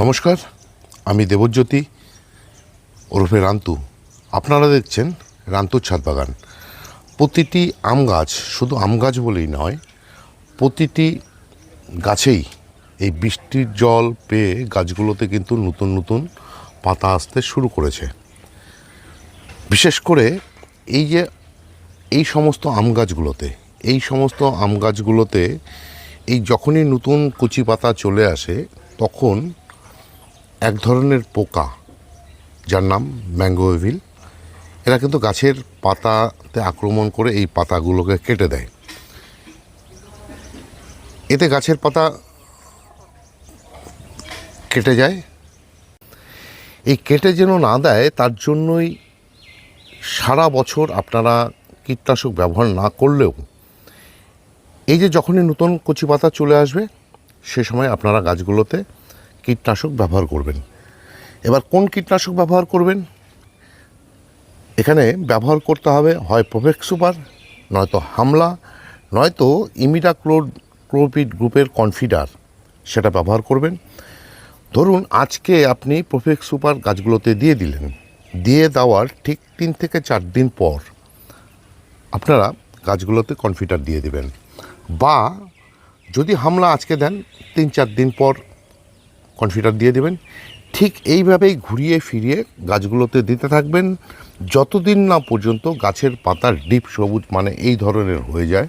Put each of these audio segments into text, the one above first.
নমস্কার, আমি দেবজ্যোতি ওরফে রান্তু। আপনারা দেখছেন রান্তুর ছাদ বাগান। প্রতিটি আম গাছ শুধু আম গাছ বলেই নয়, প্রতিটি গাছেই এই বৃষ্টির জল পেয়ে গাছগুলোতে কিন্তু নতুন নতুন পাতা আসতে শুরু করেছে। বিশেষ করে এই যে এই সমস্ত আম গাছগুলোতে, এই সমস্ত আম গাছগুলোতে এই যখনই নতুন কচি পাতা চলে আসে, তখন এক ধরনের পোকা, যার নাম ম্যাঙ্গোভিল এরা কিন্তু গাছের পাতাতে আক্রমণ করে এই পাতাগুলোকে কেটে দেয়। এতে গাছের পাতা কেটে যায়। এই কেটে যেন না দেয়, তার জন্যই সারা বছর আপনারা কীটনাশক ব্যবহার না করলেও এই যে যখনই নতুন কচি পাতা চলে আসবে, সে সময় আপনারা গাছগুলোতে কীটনাশক ব্যবহার করবেন। এবার কোন কীটনাশক ব্যবহার করবেন? এখানে ব্যবহার করতে হবে হয় প্রোভেক্স সুপার নয়তো হামলা, নয়তো ইমিডা ক্লোপিড গ্রুপের কনফিডার সেটা ব্যবহার করবেন। ধরুন আজকে আপনি প্রোফেক্স সুপার গাছগুলোতে দিয়ে দিলেন। দিয়ে দেওয়ার ঠিক তিন থেকে চার দিন পর আপনারা গাছগুলোতে কনফিডার দিয়ে দিবেন। বা যদি হামলা আজকে দেন, তিন চার দিন পর কনফিডার দিয়ে দেবেন। ঠিক এইভাবেই ঘুরিয়ে ফিরিয়ে গাছগুলোতে দিতে থাকবেন। যতদিন না পর্যন্ত গাছের পাতার ডিপ সবুজ মানে এই ধরনের হয়ে যায়,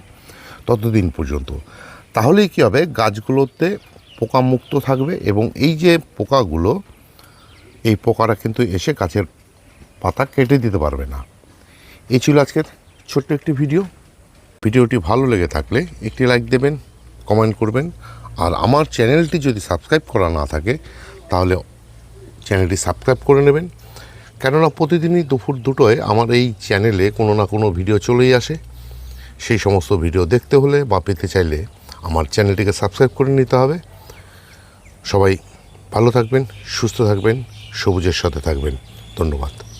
ততদিন পর্যন্ত। তাহলেই কী হবে? গাছগুলোতে পোকামুক্ত থাকবে এবং এই যে পোকাগুলো, এই পোকারা কিন্তু এসে গাছের পাতা কেটে দিতে পারবে না। এই ছিল আজকের ছোট্ট একটি ভিডিও। ভিডিওটি ভালো লেগে থাকলে একটি লাইক দেবেন, কমেন্ট করবেন। আর আমার চ্যানেলটি যদি সাবস্ক্রাইব করা না থাকে, তাহলে চ্যানেলটি সাবস্ক্রাইব করে নেবেন। কেননা প্রতিদিনই দুপুর দুটোয় আমার এই চ্যানেলে কোনো না কোনো ভিডিও চলেই আসে। সেই সমস্ত ভিডিও দেখতে হলে বা পেতে চাইলে আমার চ্যানেলটিকে সাবস্ক্রাইব করে নিতে হবে। সবাই ভালো থাকবেন, সুস্থ থাকবেন, সবুজের সাথে থাকবেন। ধন্যবাদ।